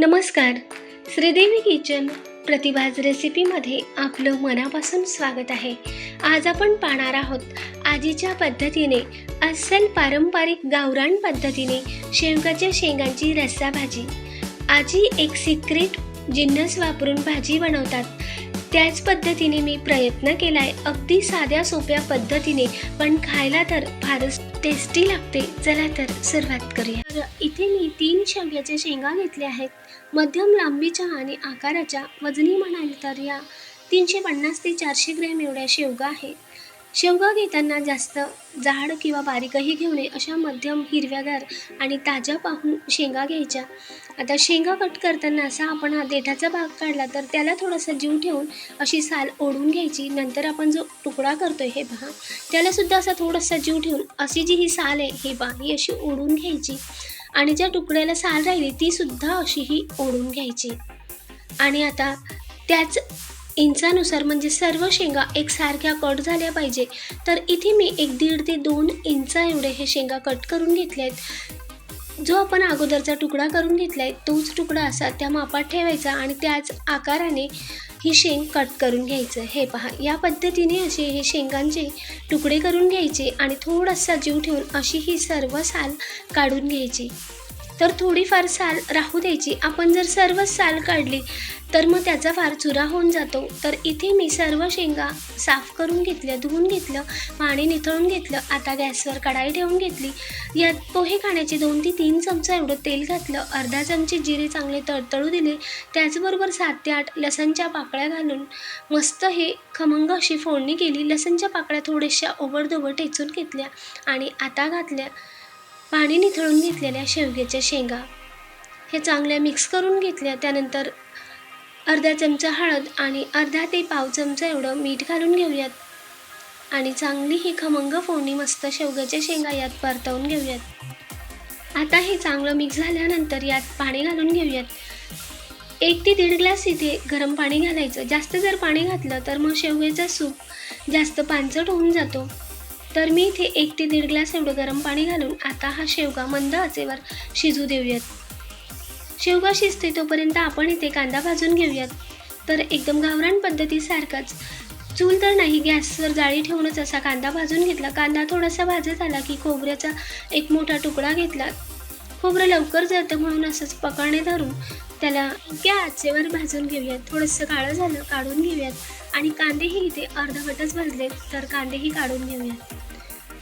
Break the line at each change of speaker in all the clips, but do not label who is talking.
नमस्कार. श्रीदेवी किचन प्रतिभाज रेसिपीमध्ये आपलं मनापासून स्वागत आहे. आज आपण पाहणार आहोत आजीच्या पद्धतीने अस्सल पारंपरिक गावरान पद्धतीने शेवगाच्या शेंगांची रस्सा भाजी. आजी एक सिक्रेट जिन्नस वापरून भाजी बनवतात. त्याच पद्धतीने मी प्रयत्न केला आहे अगदी साध्या सोप्या पद्धतीने पण खायला तर फारच टेस्टी लागते. चला तर सुरुवात करूया. तर इथे मी तीन शेवग्याच्या शेंगा घेतल्या आहेत. मध्यम लांबीच्या आणि आकाराच्या वजनी म्हणाल तर या तीनशे पन्नास ते चारशे ग्रॅम एवढ्या शेवगा आहे. शेवगा घेताना जास्त जाड किंवा बारीकही घेऊ नये अशा मध्यम हिरव्यागार आणि ताज्या पाहून शेंगा घ्यायच्या. आता शेंगा कट करताना असा आपण हा देठाचा भाग काढला तर त्याला थोडासा जीव ठेवून अशी साल ओढून घ्यायची. नंतर आपण जो तुकडा करतोय हे पहा. त्यालासुद्धा असा थोडासा जीव ठेवून अशी जी ही साल आहे ही पहा ही अशी ओढून घ्यायची. आणि ज्या तुकड्याला साल राहिली ती सुद्धा अशी ही ओढून घ्यायची. आणि आता त्याच इंचानुसार म्हणजे सर्व शेंगा एकसारख्या कट झाल्या पाहिजे. तर इथे मी एक दीड ते दोन इंचा एवढे हे शेंगा कट करून घेतल्या आहेत जो आपण अगोदरचा तुकडा करून घेतला आहे तोच तुकडा असा त्या मापात ठेवायचा आणि त्याच आकाराने ही शेंग कट करून घ्यायचं. हे पहा या पद्धतीने असे हे शेंगांचे तुकडे करून घ्यायचे आणि थोडासा जीव ठेवून अशी ही सर्व साल काढून घ्यायची. तर थोडीफार साल राहू द्यायची. आपण जर सर्व साल काढली तर मग त्याचा फार चुरा होऊन जातो. तर इथे मी सर्व शेंगा साफ करून घेतल्या धुवून घेतलं पाणी निथळून घेतलं आता गॅसवर कढाई ठेवून घेतली. यात पोहे खाण्याचे दोन ते तीन चमचा एवढं तेल घातलं अर्धा चमचे जिरे चांगले तळतळू दिले. त्याचबरोबर सात ते आठ लसणच्या पाकळ्या घालून मस्त हे खमंग अशी फोडणी केली. लसणच्या पाकळ्या थोड्याशा ओबडधोबड ठेचून घेतल्या आणि आता घातल्या. पाणी निथळून घेतलेल्या शेवग्याच्या शेंगा. हे चांगल्या मिक्स करून घेतल्या त्यानंतर अर्धा चमचा हळद आणि अर्धा ते पाव चमचा एवढं मीठ घालून घेऊयात. आणि चांगली ही खमंग फोडणी मस्त शेवग्याच्या शेंगा यात परतवून घेऊयात. आता हे चांगलं मिक्स झाल्यानंतर यात पाणी घालून घेऊयात. एक ते दीड ग्लास इथे गरम पाणी घालायचं. जास्त जर पाणी घातलं तर मग शेवग्याचा सूप जास्त पांचट होऊन जातो. तर मी इथे एक ते दीड ग्लास एवढं गरम पाणी घालून आता हा शेवगा मंद आचेवर शिजू देऊयात. शेवगा शिजते तोपर्यंत आपण इथे कांदा भाजून घेऊयात. तर एकदम गावरान पद्धतीसारखाच चूल तर नाही गॅसवर जाळी ठेवूनच असा कांदा भाजून घेतला. कांदा थोडासा भाजत आला की खोबऱ्याचा एक मोठा तुकडा घेतला. खोबरं लवकर जातं म्हणून असंच पकडणे धरून त्याला त्या आचेवर भाजून घेऊयात. थोडंसं काळं झालं काढून घेऊयात. आणि कांदेही इथे अर्धवटच भाजले तर कांदेही काढून घेऊयात.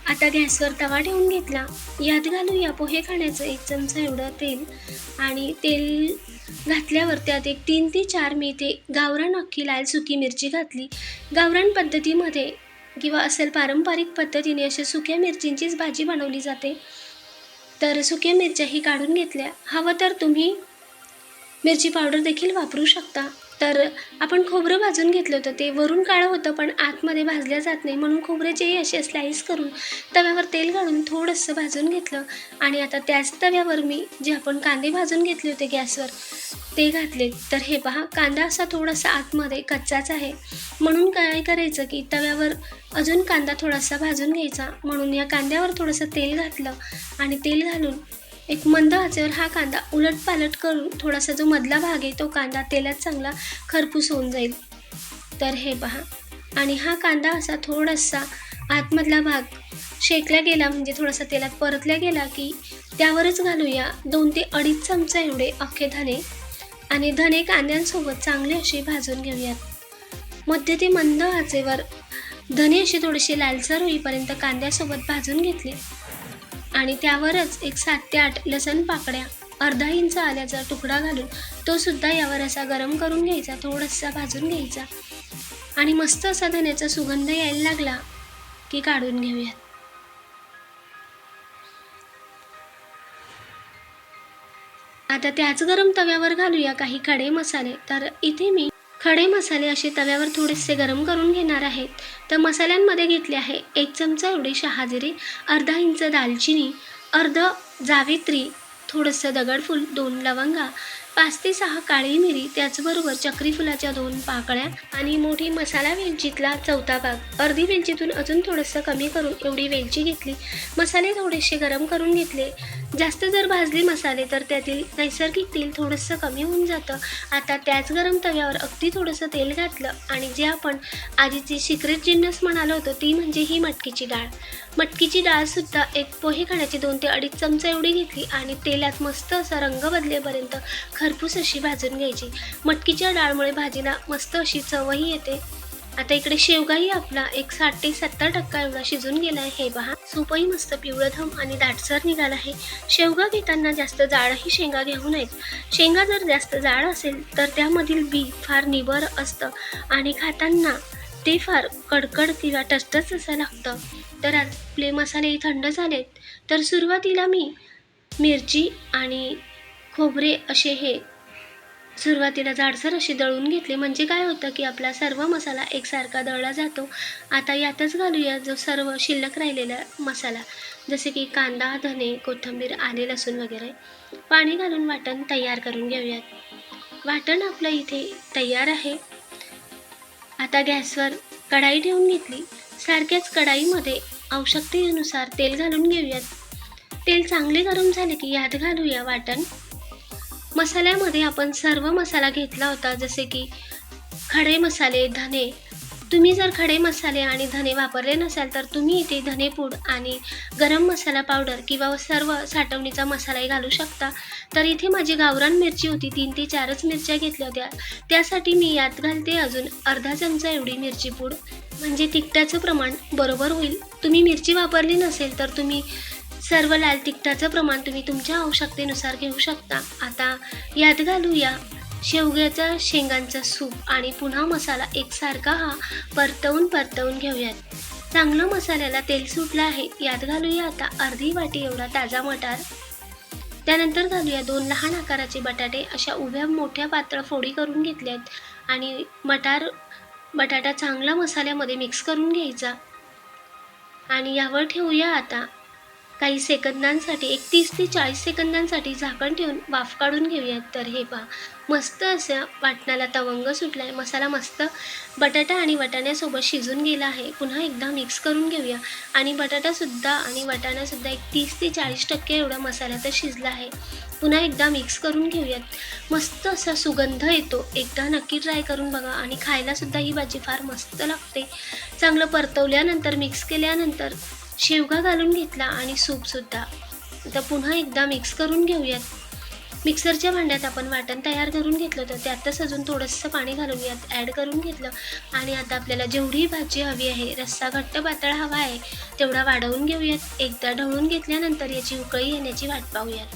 आता गॅसवर तवा ठेवून घेतला. यात घालूया पोहे खाण्याचं एक चमचा एवढं तेल आणि तेल घातल्यावर त्यात एक तीन ते चार मी इथे गावरान अख्खी लाल सुकी मिरची घातली. गावरान पद्धतीमध्ये किंवा असेल पारंपरिक पद्धतीने अशा सुक्या मिरचींचीच भाजी बनवली जाते. तर सुक्या मिरच्याही काढून घेतल्या. हवं तर तुम्ही मिरची पावडर देखील वापरू शकता. तर आपण खोबरं भाजून घेतलं होतं. ते वरून काळं होतं पण आतमध्ये भाजल्या जात नाही. म्हणून खोबऱ्याचेही असे स्लाईस करून तव्यावर तेल घालून थोडंसं भाजून घेतलं. आणि आता त्याच तव्यावर मी जे आपण कांदे भाजून घेतले होते गॅसवर ते घातले. तर हे पहा कांदा असा थोडासा आतमध्ये कच्चाच आहे. म्हणून काय करायचं की तव्यावर अजून कांदा थोडासा भाजून घ्यायचा. म्हणून या कांद्यावर थोडंसं तेल घातलं. आणि तेल घालून एक मंद आचेवर हा कांदा उलट पालट करून थोडासा जो मधला भाग आहे तो कांदा तेलात चांगला खरपूस होऊन जाईल. तर हे पहा. आणि हा कांदा असा थोडासा आतमधला भाग शेकला गेला म्हणजे थोडासा तेलात परतल्या गेला की त्यावरच घालूया दोन ते अडीच चमचा एवढे अख्खे धने. आणि धने कांद्यांसोबत चांगले असे भाजून घेऊयात. मध्य ते मंद आचेवर धने असे थोडेसे लालसर होईपर्यंत कांद्यासोबत भाजून घेतले. आणि त्यावरच एक सात ते आठ लसण पाकड्या अर्धा इंच आल्याचा तुकडा घालून तो सुद्धा यावर असा गरम करून घ्यायचा थोडासा भाजून घ्यायचा. आणि मस्त असा धण्याचा सुगंध यायला लागला की काढून घेऊयात. आता त्याच गरम तव्यावर घालूया काही खडे मसाले. तर इथे मी खडे मसाले असे तव्यावर थोडेसे गरम करून घेणार आहेत तर मसाल्यांमध्ये घेतले आहे एक चमचा एवढे शहाजिरे अर्धा इंच दालचिनी अर्ध जावित्री थोडंसं दगडफूल दोन लवंगा पाच ते सहा काळी मिरी त्याचबरोबर चक्री फुलाच्या दोन पाकळ्या आणि मोठी मसाला वेलचीतला चौथा भाग. अर्धी वेलचीतून अजून थोडंसं कमी करून एवढी वेलची घेतली. मसाले थोडेसे गरम करून घेतले. जास्त जर भाजले मसाले तर त्यातील नैसर्गिक तेल थोडंसं कमी होऊन जातं. आता त्याच गरम तव्यावर अगदी थोडंसं तेल घातलं आणि जे आपण आधीचे सिक्रेट जिन्नस म्हणालो होतो ती म्हणजे ही मटकीची डाळ. मटकीची डाळसुद्धा एक पोहे खाण्याची दोन ते अडीच चमचा एवढी घेतली आणि तेलात मस्त असा रंग बदलेपर्यंत खरपूस अशी भाजून घ्यायची. मटकीच्या डाळमुळे भाजीला मस्त अशी चवही येते. आता इकडे शेवगाही आपला एक साठ ते सत्तर टक्का एवढा शिजून गेला आहे. हे पहा सूपही मस्त पिवळं धम आणि दाटसर निघाला आहे. शेवगा घेताना जास्त जाडही शेंगा घेऊ नयेत. शेंगा जर जास्त जाड असेल तर त्यामधील बी फार निबर असतं आणि खाताना ते फार कडकड किंवा टचटच असं लागतं. तर आपले मसाले थंड झालेत तर सुरुवातीला मी मिरची आणि खोबरे असे हे सुरुवातीला जाडसर असे दळून घेतले. म्हणजे काय होतं की आपला सर्व मसाला एकसारखा दळला जातो. आता यातच घालूया जो सर्व शिल्लक राहिलेला मसाला जसे की कांदा धने कोथिंबीर आले लसूण वगैरे. पाणी घालून वाटण तयार करून घेऊयात. वाटण आपलं इथे तयार आहे. आता गॅसवर कढाई ठेवून घेतली. सारख्याच कढाईमध्ये आवश्यकतेनुसार तेल घालून घेऊयात. तेल चांगले गरम झाले की यात घालूया वाटण. मसाल्यामध्ये आपण सर्व मसाला घेतला होता जसे की खडे मसाले धने तुम्ही जर खडे मसाले आणि धने वापरले नसाल तर तुम्ही इथे धनेपूड आणि गरम मसाला पावडर किंवा सर्व साठवणीचा मसालाही घालू शकता. तर इथे माझी गावरान मिरची होती तीन ते चारच मिरच्या घेतल्या होत्या. त्यासाठी मी यात घालते अजून अर्धा चमचा एवढी मिरची पूड. म्हणजे तिखटाचं प्रमाण बरोबर होईल. तुम्ही मिरची वापरली नसेल तर तुम्ही सर्व लाल तिखटाचं प्रमाण तुम्ही तुमच्या आवश्यकतेनुसार घेऊ शकता. आता यात घालूया शेवग्याचा शेंगांचा सूप आणि पुन्हा मसाला एकसारखा हा परतवून परतवून घेऊयात. चांगलं मसाल्याला तेल सुटलं आहे यात घालूया आता अर्धी वाटी एवढा ताजा मटार. त्यानंतर घालूया दोन लहान आकाराचे बटाटे अशा उभ्या मोठ्या पातळ फोडी करून घेतल्यात आणि मटार बटाटा चांगला मसाल्यामध्ये मिक्स करून घ्यायचा. आणि यावर ठेवूया आता काही सेकंदांसाठी एक तीस ते चाळीस सेकंदांसाठी झाकण ठेवून वाफ काढून घेऊयात. तर हे पहा. मस्त असा वाटणाला तवंग सुटला आहे मसाला मस्त बटाटा आणि वाटाण्यासोबत शिजून गेला आहे. पुन्हा एकदा मिक्स करून घेऊया. आणि बटाटासुद्धा आणि वाटाणासुद्धा एक तीस ते चाळीस टक्के एवढा मसाल्यात शिजला आहे. पुन्हा एकदा मिक्स करून घेऊयात. मस्त असा सुगंध येतो. एकदा नक्की ट्राय करून बघा. आणि खायलासुद्धा ही भाजी फार मस्त लागते. चांगलं परतवल्यानंतर मिक्स केल्यानंतर शेवगा घालून घेतला आणि सूपसुद्धा आता पुन्हा एकदा मिक्स करून घेऊयात. मिक्सरच्या भांड्यात आपण वाटण तयार करून घेतलं तर त्यातच अजून थोडंसं पाणी घालून यात ॲड करून घेतलं. आणि आता आपल्याला जेवढी भाजी हवी आहे रस्सा घट्ट पातळ हवा आहे तेवढा वाढवून घेऊयात. एकदा ढवळून घेतल्यानंतर याची उकळी येण्याची वाट पाहूयात.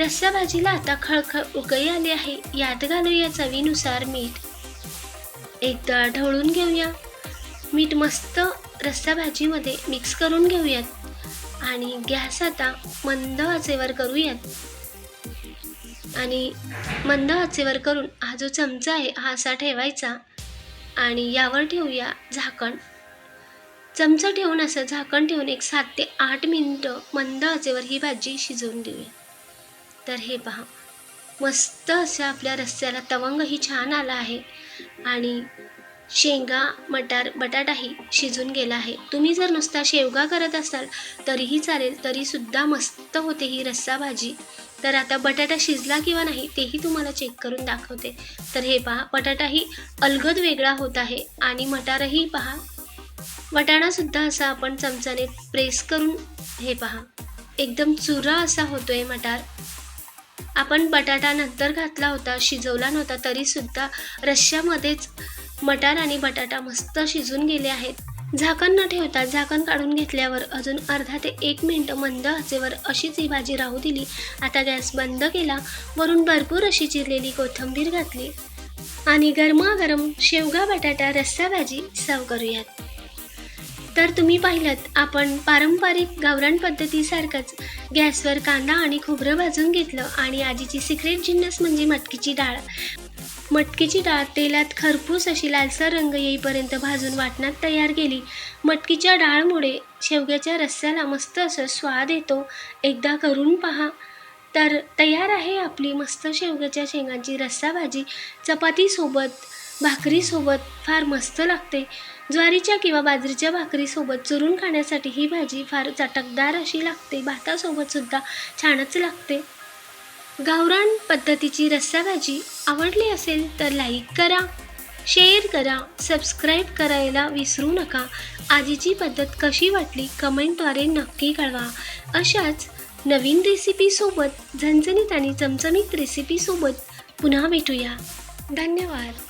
रस्सा भाजीला आता खळखळ उकळी आली आहे. यात घालूया चवीनुसार मीठ. एकदा ढवळून घेऊया. मीठ मस्त रस्सा भाजीमध्ये मिक्स करून घेऊयात. आणि गॅस आता मंद आचेवर करूयात. आणि मंद आचेवर करून हा जो चमचा आहे हा असा ठेवायचा. आणि यावर ठेवूया झाकण. चमचा ठेवून असं झाकण ठेवून एक सात ते आठ मिनटं मंद आचेवर ही भाजी शिजवून देऊया. तर हे पहा. मस्त असं आपल्या रस्त्याला तवंगही छान आला आहे. आणि शेंगा मटार बटाटाही शिजून गेला आहे. तुम्ही जर नुसता शेवगा करत असाल तरीही चालेल तरीसुद्धा मस्त होते ही रस्सा भाजी तर आता बटाटा शिजला किंवा नाही तेही तुम्हाला चेक करून दाखवते. तर हे पहा बटाटाही अलगद वेगळा होत आहे आणि मटारही पहा. वटाणासुद्धा असा आपण चमचाने प्रेस करून हे पहा एकदम चुरा असा होतोय मटार. आपण बटाटा नंतर घातला होता शिजवला नव्हता तरीसुद्धा रश्श्यामध्येच मटार आणि बटाटा मस्त शिजून गेले आहेत. झाकण न ठेवता झाकण काढून घेतल्यावर अजून अर्धा ते एक मिनटं मंद असेवर अशीच ही भाजी राहू दिली. आता गॅस बंद केला वरून भरपूर अशी चिरलेली कोथिंबीर घातली. आणि गरमागरम शेवगा बटाटा रस्सा भाजी सर्व करूयात. तर तुम्ही पाहिलं आपण पारंपरिक गावरान पद्धतीसारखंच गॅसवर कांदा आणि खोबरं भाजून घेतलं आणि आजीची सिक्रेट जिन्नस म्हणजे मटकीची डाळ. मटकीची डाळ तेलात खरपूस अशी लालसर रंग येईपर्यंत भाजून वाटणात तयार केली. मटकीच्या डाळमुळे शेवग्याच्या रस्स्याला मस्त असं स्वाद येतो. एकदा करून पहा. तर तयार आहे आपली मस्त शेवग्याच्या शेंगांची रस्सा भाजी. चपातीसोबत भाकरीसोबत फार मस्त लागते. ज्वारीच्या किंवा बाजरीच्या भाकरीसोबत चुरून खाण्यासाठी ही भाजी फार चटकदार अशी लागते. भातासोबतसुद्धा छानच लागते. गावरान पद्धतीची रस्साभाजी आवडली असेल तर लाईक करा शेअर करा सबस्क्राईब करायला विसरू नका. आजीची पद्धत कशी वाटली कमेंटद्वारे नक्की कळवा. अशाच नवीन रेसिपीसोबत झणझणीत आणि चमचमीत रेसिपीसोबत पुन्हा भेटूया. धन्यवाद.